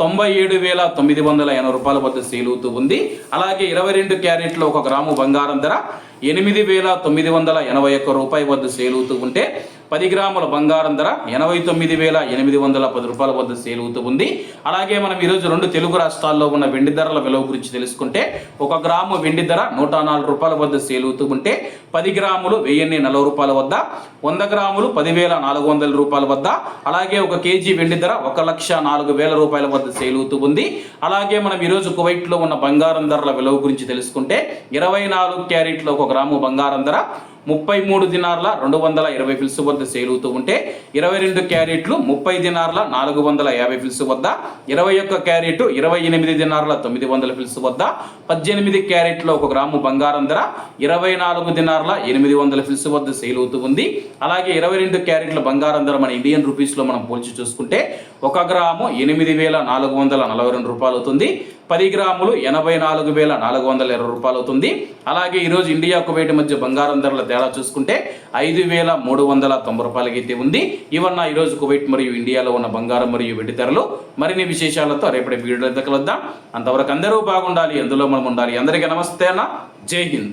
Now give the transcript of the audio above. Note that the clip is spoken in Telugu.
తొంభై ఏడు వేల తొమ్మిది వందల ఎనభై రూపాయల వద్ద సేలుతూ అవుతూ ఉంది. అలాగే ఇరవై రెండు క్యారెట్లో ఒక గ్రాము బంగారం ధర ఎనిమిది వేల తొమ్మిది వందల ఎనభై ఒక్క రూపాయి వద్ద సేలుతూ ఉంటే పది గ్రాముల బంగారం ధర ఎనభై తొమ్మిది వేల ఎనిమిది వందల పది రూపాయల వద్ద సేల్ అవుతూ ఉంది. అలాగే మనం ఈరోజు రెండు తెలుగు రాష్ట్రాల్లో ఉన్న వెండి ధరల విలువ గురించి తెలుసుకుంటే ఒక గ్రాము వెండి ధర నూట నాలుగు రూపాయల వద్ద సేల్ అవుతూ ఉంటే పది గ్రాములు వెయ్యిన్ని నలభై రూపాయల వద్ద వంద గ్రాములు పదివేల నాలుగు వందల రూపాయల వద్ద అలాగే ఒక కేజీ వెండి ధర ఒక లక్ష నాలుగు వేల రూపాయల వద్ద సేల్ అవుతూ ఉంది. అలాగే మనం ఈరోజు కువైట్లో ఉన్న బంగారం ధరల విలువ గురించి తెలుసుకుంటే ఇరవై నాలుగు క్యారెట్లో ఒక గ్రాము బంగారం ధర ముప్పై మూడు దినార్ల రెండు వందల ఇరవై ఫిల్స్ వద్ద సేల్ అవుతూ ఉంటే ఇరవై రెండు క్యారెట్లు ముప్పై దినార్ల నాలుగు వందల యాభై ఫిల్స్ వద్ద ఇరవై ఒక్క క్యారెట్ ఇరవై ఎనిమిది దినార్ల తొమ్మిది వందల ఫిల్స్ వద్ద పద్దెనిమిది క్యారెట్లో ఒక గ్రాము బంగారం ధర ఇరవై నాలుగు దినార్ల ఎనిమిది వందల ఫిల్స్ వద్ద సేల్ అవుతూ ఉంది. అలాగే ఇరవై రెండు క్యారెట్ల బంగారం ధర మన ఇండియన్ రూపీస్లో మనం పోల్చి చూసుకుంటే ఒక గ్రాము ఎనిమిది వేల నాలుగు వందల నలభై రెండు రూపాయలు అవుతుంది. పది గ్రాములు ఎనభై నాలుగు వేల నాలుగు వందల ఇరవై రూపాయలు అవుతుంది అలాగే ఈరోజు ఇండియా కువైట్ మధ్య బంగారం ధరల తేడా చూసుకుంటే ఐదు వేల మూడు వందల తొంభై రూపాయలకి అయితే ఉంది. ఇవన్న ఈరోజు కువైట్ మరియు ఇండియాలో ఉన్న బంగారం మరియు వెండి ధరలు. మరిన్ని విశేషాలతో రేపటి వీడియో కలుద్దాం అంతవరకు అందరూ బాగుండాలి. అందులో మనం ఉండాలి. అందరికీ నమస్తే అన్న. జై హింద్.